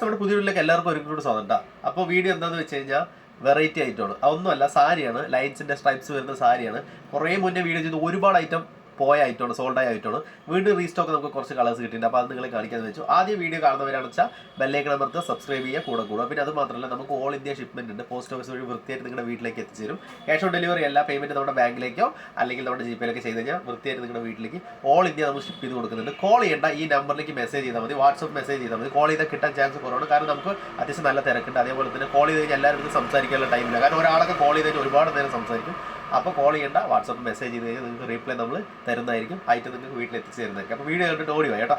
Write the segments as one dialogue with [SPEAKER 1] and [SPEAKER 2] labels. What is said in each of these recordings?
[SPEAKER 1] നമ്മുടെ പുതിയ വീട്ടിലേക്ക് എല്ലാവർക്കും ഒരു കൂടി അപ്പോൾ വീഡിയോ എന്താണെന്ന് വെച്ച് കഴിഞ്ഞാൽ വെറൈറ്റി ആയിട്ടാണ് അതൊന്നുമല്ല സാരിയാണ്. ലൈൻസിന്റെ സ്ട്രൈപ്സ് വരുന്ന സാരിയാണ്. കുറേ മുന്നേ വീഡിയോ ചെയ്ത് ഒരുപാട് ഐറ്റം പോയ ഐറ്റമാണ് സോൾഡ് ആയ ഐറ്റമാണ്. വീണ്ടും റീസ്റ്റോക്ക് നമുക്ക് കുറച്ച് കളേഴ്സ് കിട്ടിയിട്ടുണ്ട്. അപ്പോൾ അത് നിങ്ങളെ കാണിക്കാമെന്ന് വെച്ചു. ആദ്യം വീഡിയോ കാണുന്നവരാണെന്ന് വെച്ചാൽ ബെല്ലേക്ക് നമ്പർത്ത് സബ്സ്ക്രൈബ് ചെയ്യുക കൂടെ കൂടെ പിന്നെ അത് മാത്രമല്ല നമുക്ക് ഓൾ ഇന്ത്യ ഷിപ്മെന്റ് ഉണ്ട്. പോസ്റ്റ് ഓഫീസ് വഴി വൃത്തിയായിട്ട് നിങ്ങളുടെ വീട്ടിലേക്ക് എത്തിച്ചേരും ക്യാഷ് ഓൺ ഡെലിവറി എല്ലാ പേയ്മെന്റ് നമ്മുടെ ബാങ്കിലേക്കോ അല്ലെങ്കിൽ നമ്മുടെ ജിപേയിലൊക്കെ ചെയ്ത് കഴിഞ്ഞാൽ വൃത്തിയായിട്ട് നിങ്ങളുടെ വീട്ടിലേക്ക് ഓൾ ഇന്ത്യ നമ്മൾ ഷിപ്പ് ചെയ്ത് കൊടുക്കുന്നുണ്ട്. കോൾ ചെയ്യേണ്ട ഈ നമ്പറിലേക്ക് മെസ്സേജ് ചെയ്താൽ മതി. വാട്സപ്പ് മെസ്സേജ് ചെയ്താൽ മതി. കോൾ ചെയ്താൽ കിട്ടാൻ ചാൻസ് കുറവാണ്. കാരണം നമുക്ക് അത്യാവശ്യം നല്ല തിരക്കുണ്ട്. അതേപോലെ തന്നെ കോൾ ചെയ്ത് കഴിഞ്ഞാൽ എല്ലാവരും സംസാരിക്കാനുള്ള ടൈമില്ല കാരണം ഒരാളൊക്കെ കോൾ ചെയ്ത് കഴിഞ്ഞാൽ ഒരുപാട് നേരം സംസാരിക്കും. അപ്പോൾ കോൾ ചെയ്യേണ്ട. വാട്സപ്പ് മെസ്സേജ് ചെയ്ത് കഴിഞ്ഞാൽ നിങ്ങൾക്ക് റീപ്ലൈ നമ്മൾ തരുന്നതായിരിക്കും. ആയിട്ട് നിങ്ങൾക്ക് വീട്ടിൽ എത്തിച്ചു തരുന്നതായിരിക്കും. അപ്പോൾ വീഡിയോ കണ്ടിട്ട് ഓടി വാ കേട്ടോ.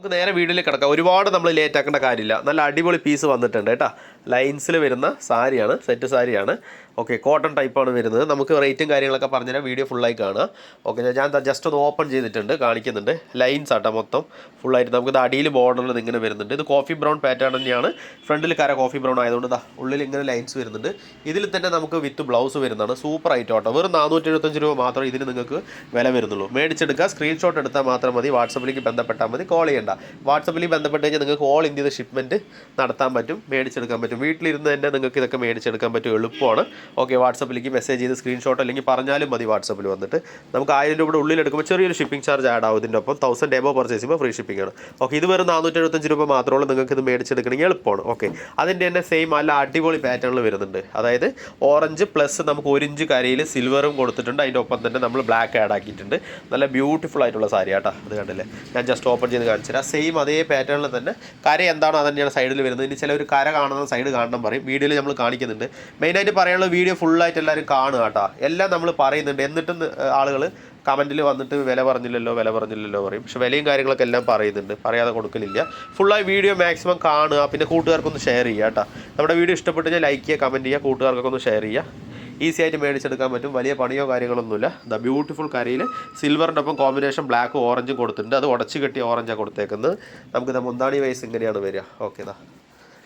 [SPEAKER 1] നമുക്ക് നേരെ വീഡിയോയിലേക്ക് കിടക്കാം. ഒരുപാട് നമ്മൾ ലേറ്റ് ആക്കേണ്ട കാര്യമില്ല. നല്ല അടിപൊളി പീസ് വന്നിട്ടുണ്ട് കേട്ടോ. ലൈൻസിൽ വരുന്ന സാരിയാണ് സെറ്റ് സാരിയാണ്. ഓക്കെ കോട്ടൺ ടൈപ്പാണ് വരുന്നത്. നമുക്ക് റേറ്റും കാര്യങ്ങളൊക്കെ പറഞ്ഞുതരാം. വീഡിയോ ഫുള്ളായി കാണുക. ഓക്കെ ഞാൻ ജസ്റ്റ് ഒന്ന് ഓപ്പൺ ചെയ്തിട്ടുണ്ട് കാണിക്കുന്നുണ്ട്. ലൈൻസ് ആട്ടോ മൊത്തം ഫുള്ളായിട്ട് നമുക്കിത് അടിയിൽ ബോർഡറിൽ ഇങ്ങനെ വരുന്നുണ്ട്. ഇത് കോഫി ബ്രൗൺ പാറ്റേൺ തന്നെയാണ്. ഫ്രണ്ടിൽ കര കോഫി ബ്രൗൺ ആയതുകൊണ്ട് ഇതാ ഉള്ളിൽ ഇങ്ങനെ ലൈൻസ് വരുന്നുണ്ട്. ഇതിൽ തന്നെ നമുക്ക് വിത്ത് ബ്ലൗസ് വരുന്നതാണ്. സൂപ്പർ ആയിട്ട് കേട്ടോ. വെറും നാനൂറ്റി എഴുപത്തഞ്ച് രൂപ മാത്രമേ ഇതിന് നിങ്ങൾക്ക് വില വരുന്നുള്ളൂ. മേടിച്ചെടുക്കുക സ്ക്രീൻഷോട്ട് എടുത്താൽ മാത്രം മതി. വാട്സപ്പിലേക്ക് ബന്ധപ്പെട്ടാൽ മതി. കോൾ ചെയ്യേണ്ട. വാട്സപ്പിൽ ബന്ധപ്പെട്ട് കഴിഞ്ഞാൽ നിങ്ങൾക്ക് ഓൾ ഇന്ത്യയുടെ ഷിപ്മെന്റ് നടത്താൻ പറ്റും മേടിച്ചെടുക്കാൻ പറ്റും. വീട്ടിലിരുന്ന് തന്നെ നിങ്ങൾക്ക് ഇതൊക്കെ മേടിച്ചെടുക്കാൻ പറ്റും എളുപ്പമാണ്. ഓക്കെ വാട്സപ്പിലേക്ക് മെസ്സേജ് ചെയ്ത് സ്ക്രീൻഷോട്ട് അല്ലെങ്കിൽ പറഞ്ഞാലും മതി വാട്സപ്പിൽ വന്നിട്ട്. നമുക്ക് ആയിരം രൂപയുടെ ഉള്ളിൽ എടുക്കുമ്പോൾ ചെറിയൊരു ഷിപ്പിംഗ് ചാർജ് ആഡ് ആവും ഇതിന്റെ ഒപ്പം. തൗസൻഡ് എബോ പർച്ചേസ് ചെയ്യുമ്പോൾ ഫ്രീ ഷിപ്പിംഗ് ആണ്. ഓക്കെ ഇത് വെറും നാനൂറ്റി എഴുപത്തഞ്ച് രൂപ മാത്രമേ നിങ്ങൾക്ക് ഇത് മേടിച്ചെടുക്കണമെങ്കിൽ എളുപ്പമാണ്. ഓക്കെ അതിന്റെ തന്നെ സെയിം നല്ല അടിപൊളി പാറ്റേണിൽ വരുന്നുണ്ട്. അതായത് ഓറഞ്ച് പ്ലസ് നമുക്ക് ഒരു ഇഞ്ച് കരയിൽ സിൽവറും കൊടുത്തിട്ടുണ്ട്. അതിന്റെ ഒപ്പം തന്നെ നമ്മൾ ബ്ലാക്ക് ആഡ് ആക്കിയിട്ടുണ്ട്. നല്ല ബ്യൂട്ടിഫുൾ ആയിട്ടുള്ള സാരി കേട്ടോ അത് കണ്ടില്ലേ? ഞാൻ ജസ്റ്റ് ഓപ്പൺ ചെയ്ത് കാണിച്ചു തരാം സെയിം അതേ പാറ്റേണിൽ തന്നെ കര എന്താണോ അത് തന്നെയാണ് സൈഡിൽ വരുന്നത്. ഇനി ചിലർ കര കാണുന്ന സൈഡ് കാണണം പറയും. വീഡിയോയിൽ നമ്മൾ കാണിക്കുന്നുണ്ട്. മെയിനായിട്ട് പറയാനുള്ള വീഡിയോ ഫുള്ളായിട്ട് എല്ലാവരും കാണുക കേട്ടോ. എല്ലാം നമ്മൾ പറയുന്നുണ്ട്. എന്നിട്ടും ആളുകൾ കമന്റിൽ വന്നിട്ട് വില പറഞ്ഞില്ലല്ലോ വില പറഞ്ഞില്ലല്ലോ പറയും. പക്ഷെ വിലയും കാര്യങ്ങളൊക്കെ എല്ലാം പറയുന്നുണ്ട്. പറയാതെ കൊടുക്കലില്ല. ഫുള്ളായി വീഡിയോ മാക്സിമം കാണുക. പിന്നെ കൂട്ടുകാർക്കൊന്ന് ഷെയർ ചെയ്യുക കേട്ടോ. നമ്മുടെ വീഡിയോ ഇഷ്ടപ്പെട്ട് കഴിഞ്ഞാൽ ലൈക്ക് ചെയ്യുക കമന്റ് ചെയ്യുക കൂട്ടുകാർക്കൊക്കെ ഒന്ന് ഷെയർ ചെയ്യുക. ഈസി ആയിട്ട് മേടിച്ചെടുക്കാൻ പറ്റും. വലിയ പണിയോ കാര്യങ്ങളൊന്നുമില്ല. ദ ബ്യൂട്ടിഫുൾ കരയിൽ സിൽവറിന്റെ ഒപ്പം കോമ്പിനേഷൻ ബ്ലാക്കും ഓറഞ്ചും കൊടുത്തിട്ടുണ്ട്. അത് ഉടച്ച് കെട്ടിയ ഓറഞ്ചാണ് കൊടുത്തേക്കുന്നത്. നമുക്ക് ഇത് മുന്താണി വയസ്സ് ഇങ്ങനെയാണ് വരിക. ഓക്കെ ഇതാ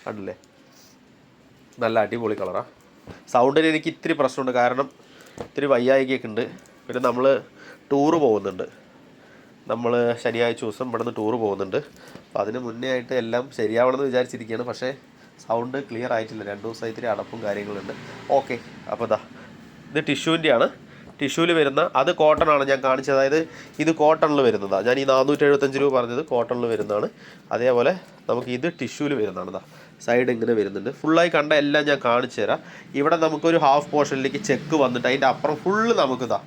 [SPEAKER 1] കണ്ടില്ലേ? നല്ല അടിപൊളി കളറാണ് സൗണ്ടിന് എനിക്ക് ഇത്തിരി പ്രശ്നമുണ്ട്. കാരണം ഇത്തിരി വയ്യായികയൊക്കെ ഉണ്ട് പിന്നെ നമ്മൾ ടൂറ് പോകുന്നുണ്ട്. നമ്മൾ ശനിയാഴ്ച ദിവസം ഇവിടെ നിന്ന് ടൂറ് പോകുന്നുണ്ട്. അപ്പോൾ അതിന് മുന്നേ ആയിട്ട് എല്ലാം ശരിയാവണമെന്ന് വിചാരിച്ചിരിക്കുകയാണ്. പക്ഷേ സൗണ്ട് ക്ലിയർ ആയിട്ടില്ല. രണ്ട് ദിവസമായി ഇത്തിരി അടപ്പും കാര്യങ്ങളുണ്ട്. ഓക്കെ അപ്പോൾ ഇതാ ഇത് ടിഷ്യൂവിന്റെയാണ് ടിഷ്യൂവിൽ വരുന്ന അത് കോട്ടൺ ആണ് ഞാൻ കാണിച്ചത്. അതായത് ഇത് കോട്ടണിൽ വരുന്നതാണ് ഞാൻ ഈ നാനൂറ്റി എഴുപത്തഞ്ച് രൂപ പറഞ്ഞത് കോട്ടണിൽ വരുന്നതാണ്. അതേപോലെ നമുക്ക് ഇത് ടിഷ്യൂവിൽ വരുന്നതാണ് ഇതാ സൈഡ് ഇങ്ങനെ വരുന്നുണ്ട്. ഫുള്ളായി കണ്ട എല്ലാം ഞാൻ കാണിച്ചു തരാം. ഇവിടെ നമുക്കൊരു ഹാഫ് പോർഷനിലേക്ക് ചെക്ക് വന്നിട്ട് അതിന്റെ അപ്പുറം ഫുള്ള് നമുക്കിതാ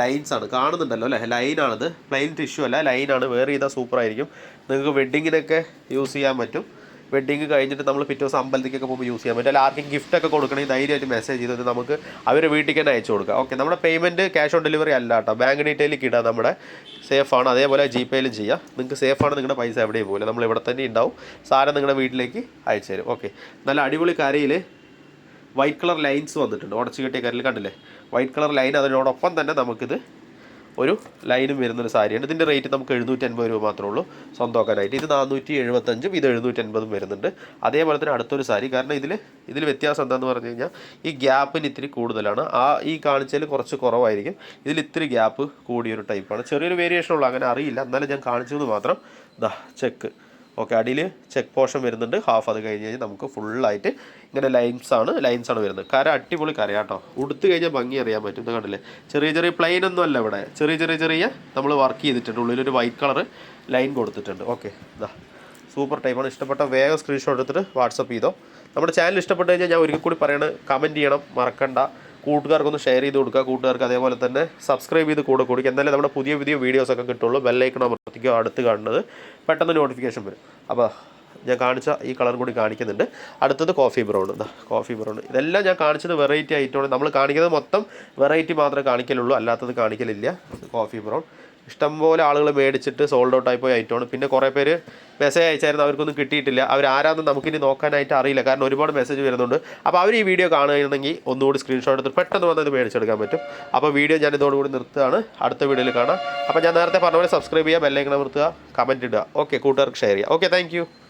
[SPEAKER 1] ലൈൻസ് ആണ്. കാണുന്നുണ്ടല്ലോ അല്ലേ? ലൈനാണിത്. പ്ലെയിൻ ടിഷ്യൂ അല്ല ലൈനാണ്. വേറെ ചെയ്താൽ സൂപ്പർ ആയിരിക്കും നിങ്ങൾക്ക് വെഡ്ഡിങ്ങിനൊക്കെ യൂസ് ചെയ്യാൻ പറ്റും. വെഡ്ഡിങ് കഴിഞ്ഞിട്ട് നമ്മൾ പിറ്റേ ദിവസം അമ്പലത്തിലേക്കൊക്കെ പോകുമ്പോൾ യൂസ് ചെയ്യാൻ പറ്റും. അല്ലെങ്കിൽ ആർക്കും ഗിഫ്റ്റ് ഒക്കെ കൊടുക്കണമെങ്കിൽ ധൈര്യമായിട്ട് മെസ്സേജ് ചെയ്തത് നമുക്ക് അവരെ വീട്ടിൽ തന്നെ അയച്ചു കൊടുക്കാം. ഓക്കെ നമ്മുടെ പേയ്മെന്റ് ക്യാഷ് ഓൺ ഡെലിവറി അല്ല കേട്ടോ. ബാങ്ക് ഡീറ്റെയിലേക്ക് ഇടാം നമ്മുടെ. സേഫാണ് അതേപോലെ ജി പേയിലും ചെയ്യാം. നിങ്ങൾക്ക് സേഫാണ് നിങ്ങളുടെ പൈസ എവിടെയും പോകില്ല നമ്മൾ ഇവിടെ തന്നെ ഉണ്ടാവും. സാധനം നിങ്ങളുടെ വീട്ടിലേക്ക് അയച്ചു തരും. ഓക്കെ നല്ല അടിപൊളി കരയിൽ വൈറ്റ് കളർ ലൈൻസ് വന്നിട്ടുണ്ട്. ഉടച്ചു കെട്ടിയ കരയിൽ കണ്ടില്ലേ? വൈറ്റ് കളർ ലൈൻ അതിനോടൊപ്പം തന്നെ നമുക്കിത് ഒരു ലൈനും വരുന്നൊരു സാരിയാണ് ഇതിന്റെ റേറ്റ് നമുക്ക് എഴുന്നൂറ്റി അൻപത് രൂപ മാത്രമേ ഉള്ളൂ. സ്വന്തമാക്കാനായിട്ട്. ഇത് നാനൂറ്റി എഴുപത്തഞ്ചും ഇത് എഴുന്നൂറ്റി അൻപതും വരുന്നുണ്ട്. അതേപോലെ തന്നെ അടുത്തൊരു സാരി. കാരണം ഇതിൽ ഇതിൽ വ്യത്യാസം എന്താണെന്ന് പറഞ്ഞു കഴിഞ്ഞാൽ ഈ ഗ്യാപ്പിന് ഇത്തിരി കൂടുതലാണ്. ആ ഈ കാണിച്ചതിൽ കുറച്ച് കുറവായിരിക്കും. ഇതിൽ ഇത്തിരി ഗ്യാപ്പ് കൂടിയൊരു ടൈപ്പാണ് ചെറിയൊരു വേരിയേഷൻ ഉള്ളൂ. അങ്ങനെ അറിയില്ല. എന്നാലും ഞാൻ കാണിച്ചത് മാത്രം. ദാ ചെക്ക് ഓക്കെ അടിയിൽ ചെക്ക് പോർഷൻ വരുന്നുണ്ട്. ഹാഫ് അത് കഴിഞ്ഞ് കഴിഞ്ഞാൽ നമുക്ക് ഫുള്ളായിട്ട് ഇങ്ങനെ ലൈൻസ് ആണ് ലൈൻസ് ആണ് വരുന്നത്. കര അടിപൊളി കര കേട്ടോ ഉടുത്ത് കഴിഞ്ഞാൽ ഭംഗി അറിയാൻ പറ്റും കണ്ടില്ലേ? ചെറിയ ചെറിയ പ്ലെയിൻ ഒന്നും അല്ല ഇവിടെ. ചെറിയ ചെറിയ ചെറിയ നമ്മൾ വർക്ക് ചെയ്തിട്ടുണ്ട്. ഉള്ളിലൊരു വൈറ്റ് കളർ ലൈൻ കൊടുത്തിട്ടുണ്ട്. ഓക്കെ ഇതാ സൂപ്പർ ടൈപ്പാണ് ഇഷ്ടപ്പെട്ട വേഗം സ്ക്രീൻഷോട്ട് എടുത്തിട്ട് വാട്സപ്പ് ചെയ്തോ. നമ്മുടെ ചാനൽ ഇഷ്ടപ്പെട്ട് കഴിഞ്ഞാൽ ഞാൻ ഒരിക്കൽ കൂടി പറയണത് കമന്റ് ചെയ്യണം മറക്കണ്ട. കൂട്ടുകാർക്കൊന്ന് ഷെയർ ചെയ്ത് കൊടുക്കുക. കൂട്ടുകാർക്ക് അതേപോലെ തന്നെ സബ്സ്ക്രൈബ് ചെയ്ത് കൂടെ കൊടുക്കുക. എന്നാലേ നമ്മുടെ പുതിയ പുതിയ വീഡിയോസ് ഒക്കെ കിട്ടുള്ളൂ. ബെല്ലൈക്കൺ അമർത്തിക്കോ അടുത്ത് കാണുന്നത് പെട്ടെന്ന് നോട്ടിഫിക്കേഷൻ വരും. അപ്പോൾ ഞാൻ കാണിച്ച ഈ കളർ കൂടി കാണിക്കുന്നുണ്ട്. അടുത്തത് കോഫി ബ്രൗൺ കോഫി ബ്രൗൺ ഇതെല്ലാം ഞാൻ കാണിച്ചത് വെറൈറ്റി ആയിട്ടാണ്. നമ്മൾ കാണിക്കുന്നത് മൊത്തം വെറൈറ്റി മാത്രമേ കാണിക്കലുള്ളൂ. അല്ലാത്തത് കാണിക്കലില്ല. കോഫി ബ്രൗൺ ഇഷ്ടംപോലെ ആളുകൾ മേടിച്ചിട്ട് സോൾഡ് ഔട്ട് ആയിപ്പോയി പോയ ഐറ്റമാണ് പിന്നെ കുറേ പേര് മെസ്സേജ് അയച്ചായിരുന്നു അവർക്കൊന്നും കിട്ടിയിട്ടില്ല. അവർ ആരാന്നും നമുക്കിനി നോക്കാനായിട്ട് അറിയില്ല. കാരണം ഒരുപാട് മെസ്സേജ് വരുന്നുണ്ട്. അപ്പോൾ അവർ ഈ വീഡിയോ കാണുകയാണെങ്കിൽ ഒന്നുകൂടി സ്ക്രീൻഷോട്ട് എടുത്ത് പെട്ടെന്ന് വന്നത് മേടിച്ചെടുക്കാൻ പറ്റും. അപ്പോൾ വീഡിയോ ഞാൻ ഇതോടുകൂടി നിർത്തുകയാണ്. അടുത്ത വീഡിയോയിൽ കാണാം. അപ്പോൾ ഞാൻ നേരത്തെ പറഞ്ഞ പോലെ സബ്സ്ക്രൈബ് ചെയ്യുക ബെല്ലൈക്കണം നിർത്തുക കമന്റ് ഇടുക. ഓക്കെ കൂട്ടുകാർക്ക് ഷെയർ ചെയ്യുക. Okay thank